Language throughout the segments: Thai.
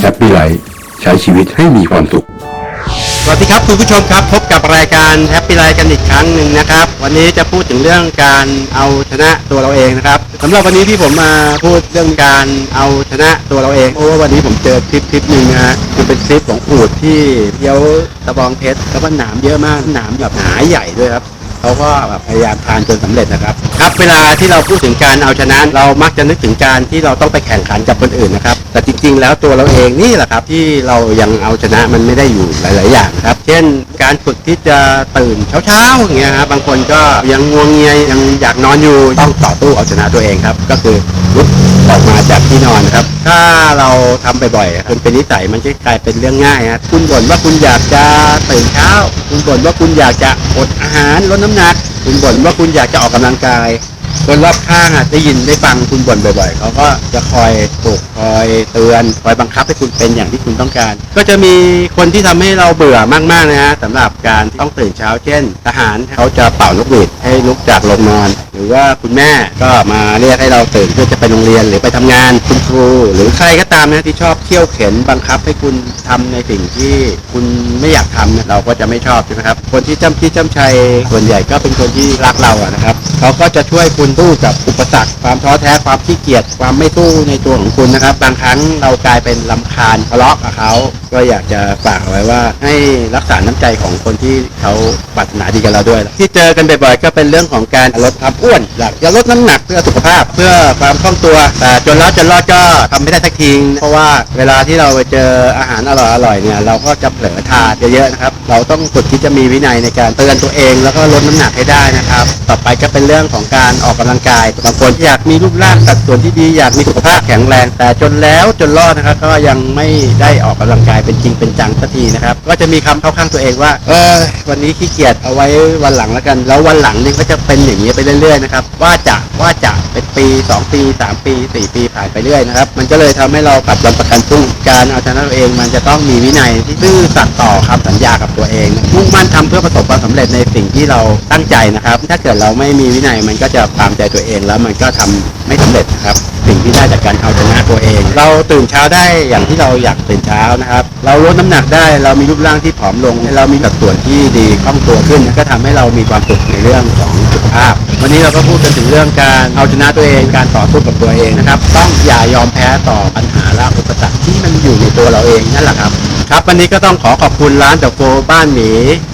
แฮปปี้ไลฟ์ใช้ชีวิตให้มีความสุข สวัสดีครับคุณผู้ชมครับ พบกับรายการแฮปปี้ไลฟ์กันอีกครั้งหนึ่งนะครับ วันนี้จะพูดถึงเรื่องการเอาชนะตัวเราเองนะครับสำหรับวันนี้ที่ผมมาพูดเรื่องการเอาชนะตัวเราเองเพราะว่าวันนี้ผมเจอคลิปคลิปหนึ่งนะฮะคือเป็นคลิปของอูดที่เที่ยวตะบองเพชรแล้วก็หนามเยอะมากหนามแบบหนาใหญ่ด้วยครับ เขาก็แบบพยายามทานจนสำเร็จนะครับครับเวลาที่เราพูดถึงการเอาชนะเรามักจะนึกถึงการที่เราต้องไปแข่งขันกับคนอื่นนะครับแต่จริง ๆ แล้วตัวเราเองนี่แหละครับที่เรายังเอาชนะมันไม่ได้อยู่หลาย ๆ อย่างครับ เช่น การฝึกที่จะตื่นเช้าๆอย่างเงี้ยครับบางคนก็ยังงวงเงียยังอยากนอนอยู่ต้องต่อสู้เอาชนะตัวเองครับ ก็คือลุก ที่นอนครับ ถ้าเราทำบ่อยๆจนเป็นนิสัยมันจะกลายเป็นเรื่องง่ายฮะคุณบ่นว่าคุณอยากจะตื่นเช้า คุณบ่นว่าคุณอยากจะอดอาหารลดน้ำหนัก คุณบ่นว่าคุณอยากจะออกกำลังกายคนรอบข้างอะได้ยินได้ฟังคุณบ่นบ่อยๆ เขาก็จะคอยปลุกคอยเตือนคอยบังคับให้คุณเป็นอย่างที่คุณต้องการ ก็จะมีคนที่ทำให้เราเบื่อมากๆนะฮะสำหรับการต้องตื่นเช้าเช่น ทหารเขาจะเป่านกหวีด ให้ลุกจากโรงนอน หรือว่าคุณแม่ก็มาเรียกให้เราตื่นเพื่อจะไปโรงเรียนหรือไปทำงานคุณครู หรือใครก็ตามนะที่ชอบเที่ยวเข็นบังคับให้คุณทำในสิ่งที่คุณไม่อยากทำเนี่ยเราก็จะไม่ชอบใช่ไหมครับคนที่จำที่จำชัยส่วนใหญ่ก็เป็นคนที่รักเราอะนะครับเขาก็จะช่วยคุณสู้กับอุปสรรคความท้อแท้ความขี้เกียจความไม่สู้ในตัวของคุณนะครับ บางครั้งเรากลายเป็นลำคาญทะเลาะกับเขา ก็อยากจะฝากเอาไว้ว่าให้รักษาน้ำใจของคนที่เขาปรารถนาดีกับเราด้วย ที่เจอกันบ่อยๆก็เป็นเรื่องของการลดความอ้วนอยากจะลดน้ำหนักเพื่อสุขภาพเพื่อความคล่องตัวแต่จนแล้วจนรอดก็ทำไม่ได้สักทีเพราะว่าเวลาที่เราไปเจออาหารอร่อยๆเนี่ยเราก็จะเผลอทานเยอะๆนะครับเราต้องฝึกที่จะมีวินัยในการเตือนตัวเอง แล้วก็ลดน้ำหนักให้ได้นะครับ ต่อไปก็เป็นเรื่องของการออกกำลังกายบางคนอยากมีรูปร่างสัดส่วนที่ดีอยากมีสุขภาพแข็งแรง แต่จนแล้วจนรอดนะครับก็ยังไม่ได้ออกกำลังกายเป็นจริงเป็นจังสักทีนะครับ ก็จะมีคำเข้าข้างตัวเองว่า เออวันนี้ขี้เกียจเอาไว้วันหลังแล้วกัน แล้ววันหลังนี่ก็จะเป็นอย่างนี้ไปเรื่อยๆนะครับ ว่าจะว่าจะเป็นปี 2 ปี 3 ปี 4 ปีผ่านไปเรื่อยนะครับ มันก็เลยทำให้เราปัดวันประกันพรุ่งการเอาชนะตัวเองมันจะต้องมีวินัยที่ซื่อสัตย์ต่อคำสัญญากับตัวเองมุ่งมั่นทำเพื่อประสบความสำเร็จในสิ่งที่เราตั้งใจนะครับ ถ้าเกิดเราไม่มีวินัยมันก็จะตามใจตัวเองแล้วมันก็ทำไม่สำเร็จนะครับ ที่ได้จากการเอาชนะตัวเอง เราตื่นเช้าได้อย่างที่เราอยากตื่นเช้านะครับ เราลดน้ำหนักได้เรามีรูปร่างที่ผอมลง เรามีสัดส่วนที่ดีคล่องตัวขึ้น ก็ทำให้เรามีความสุขในเรื่องของสุขภาพ วันนี้เราก็พูดกันถึงเรื่องการเอาชนะตัวเอง การต่อสู้กับตัวเองนะครับ ต้องอย่ายอมแพ้ต่อปัญหาและอุปสรรคที่มันอยู่ในตัวเราเองนั่นแหละครับครับวันนี้ก็ต้องขอขอบคุณร้านเดอะโฟบ้านหมี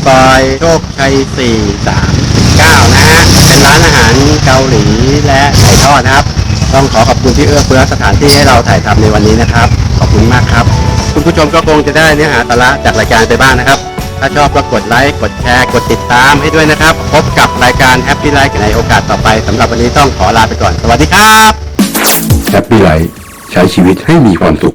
ซอยโชคชัย 4 3 9 นะฮะ เป็นร้านอาหารเกาหลีและไก่ทอดนะครับ ต้องขอขอบคุณที่เอื้อเฟื้อสถานที่ให้เราถ่ายทำในวันนี้นะครับ ขอบคุณมากครับ คุณผู้ชมก็คงจะได้เนื้อหาสาระจากรายการไปบ้างนะครับ ถ้าชอบก็กดไลค์ กดแชร์ กดติดตามให้ด้วยนะครับ พบกับรายการ Happy Life ในโอกาสต่อไปสำหรับวันนี้ต้องขอลาไปก่อน สวัสดีครับแฮปปี้ไลฟ์ใช้ชีวิตให้มีความสุข